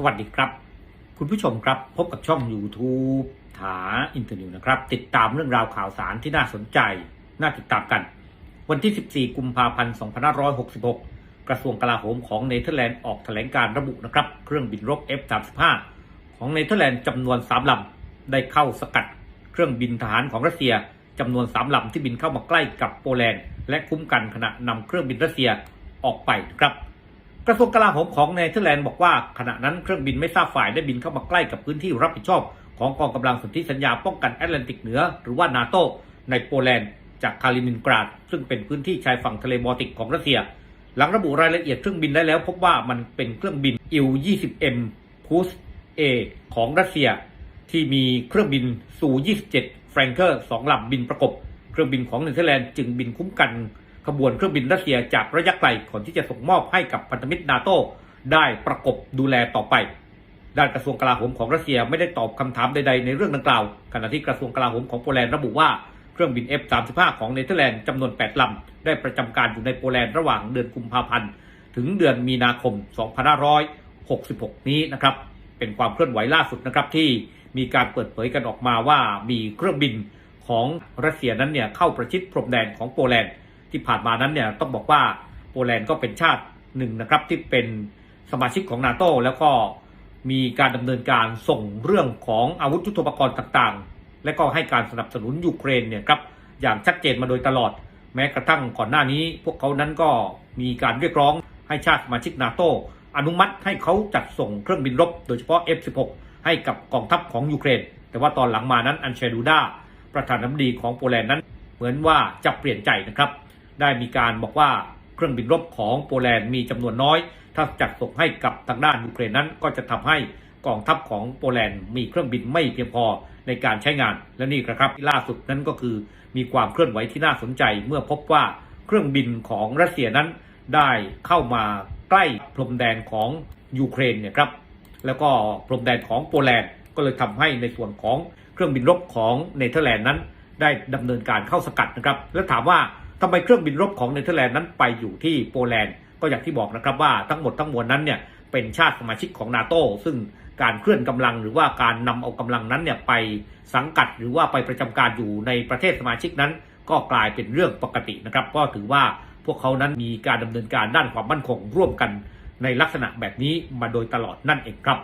สวัสดีครับ คุณผู้ชมครับพบกับช่อง YouTube ถาอินเทอร์นิวนะครับ ติดตามเรื่องราวข่าวสารที่น่าสนใจ น่าติดตามกัน วันที่ 14 กุมภาพันธ์ 2566 กระทรวงกลาโหมของเนเธอร์แลนด์ออกแถลงการระบุนะครับ เครื่องบินรบ F-35 ของเนเธอร์แลนด์จำนวน 3 ลำ ได้เข้าสกัด เครื่องบินทหารของรัสเซียจำนวน 3 ลำที่บินเข้ามาใกล้กับโปแลนด์และคุ้มกันขณะนำเครื่องบินรัสเซียออกไปนะครับ กระทรวงกลาโหมของเนเธอร์แลนด์บอกว่าขณะนั้นเครื่องบินไม่ทราบฝ่ายได้บินเข้ามาใกล้กับพื้นที่รับผิดชอบ ของกองกำลังสนธิสัญญาป้องกันแอตแลนติกเหนือ หรือว่านาโตในโปแลนด์จากคาลินินกราด ซึ่งเป็นพื้นที่ชายฝั่งทะเลบอลติกของรัสเซีย หลังระบุรายละเอียดเครื่องบินได้แล้ว พบว่ามันเป็นเครื่องบิน Il-20M p u s A ของรัสเซีย ที่มีเครื่องบินซู 27แฟรงเกอร์2ลำบินประกบ เครื่องบินของเนเธอร์แลนด์จึงบินคุ้มกัน ขบวนเครื่องบินรัสเซียจากระยะไกลก่อนที่จะส่งมอบให้กับพันธมิตรนาโตได้ประกบดูแลต่อไป ด้านกระทรวงกลาโหมของรัสเซียไม่ได้ตอบคำถามใดๆในเรื่องดังกล่าว ขณะที่กระทรวงกลาโหมของโปแลนด์ระบุว่าเครื่องบิน F-35 ของเนเธอร์แลนด์จำนวน 8 ลำ ได้ประจำการอยู่ในโปแลนด์ระหว่างเดือนกุมภาพันธ์ถึงเดือนมีนาคม 2566 นี้นะครับ เป็นความเคลื่อนไหวล่าสุดนะครับที่มีการเปิดเผยกันออกมาว่ามีเครื่องบินของรัสเซียนั้นเนี่ยเข้าประชิดพรมแดนของโปแลนด์ ที่ผ่านมานั้นเนี่ยต้องบอกว่าโปแลนด์ก็เป็นชาติหนึ่งนะครับที่เป็นสมาชิกของนาโตแล้วก็มีการดำเนินการส่งเรื่องของอาวุธยุทโธปกรณ์ต่างๆ และก็ให้การสนับสนุนยูเครนเนี่ยครับอย่างชัดเจนมาโดยตลอด แม้กระทั่งก่อนหน้านี้ พวกเขานั้นก็มีการเรียกร้องให้ชาติสมาชิกนาโตอนุมัติให้เขาจัดส่งเครื่องบินรบ โดยเฉพาะ F-16 ให้กับกองทัพของยูเครน แต่ว่าตอนหลังมานั้นอันเชดูดาประธานาธิบดีของโปแลนด์นั้น เหมือนว่าจะเปลี่ยนใจนะครับ ได้มีการบอกว่าเครื่องบินรบของโปแลนด์มีจำนวนน้อย ถ้าจัดส่งให้กับทางด้านยูเครนนั้น ก็จะทำให้กองทัพของโปแลนด์มีเครื่องบินไม่เพียงพอในการใช้งาน และนี่ครับล่าสุดนั้นก็คือมีความเคลื่อนไหวที่น่าสนใจ เมื่อพบว่าเครื่องบินของรัสเซียนั้นได้เข้ามาใกล้พรมแดนของยูเครนเนี่ยครับแล้วก็พรมแดนของโปแลนด์ก็เลยทำให้ในส่วนของเครื่องบินรบของเนเธอร์แลนด์นั้น ได้ดำเนินการเข้าสกัดนะครับ แล้วถามว่า ทำไมเครื่องบินรบของเนเธอร์แลนด์นั้นไปอยู่ที่โปแลนด์ก็อย่างที่บอกนะครับว่าทั้งหมดทั้งมวลนั้นเนี่ยเป็นชาติสมาชิกของนาโตซึ่งการเคลื่อนกำลังหรือว่าการนำเอากำลังนั้นเนี่ยไปสังกัดหรือว่าไปประจำการอยู่ในประเทศสมาชิกนั้น ก็กลายเป็นเรื่องปกตินะครับก็ถือว่าพวกเขานั้นมีการดำเนินการด้านความมั่นคงร่วมกันในลักษณะแบบนี้มาโดยตลอดนั่นเองครับ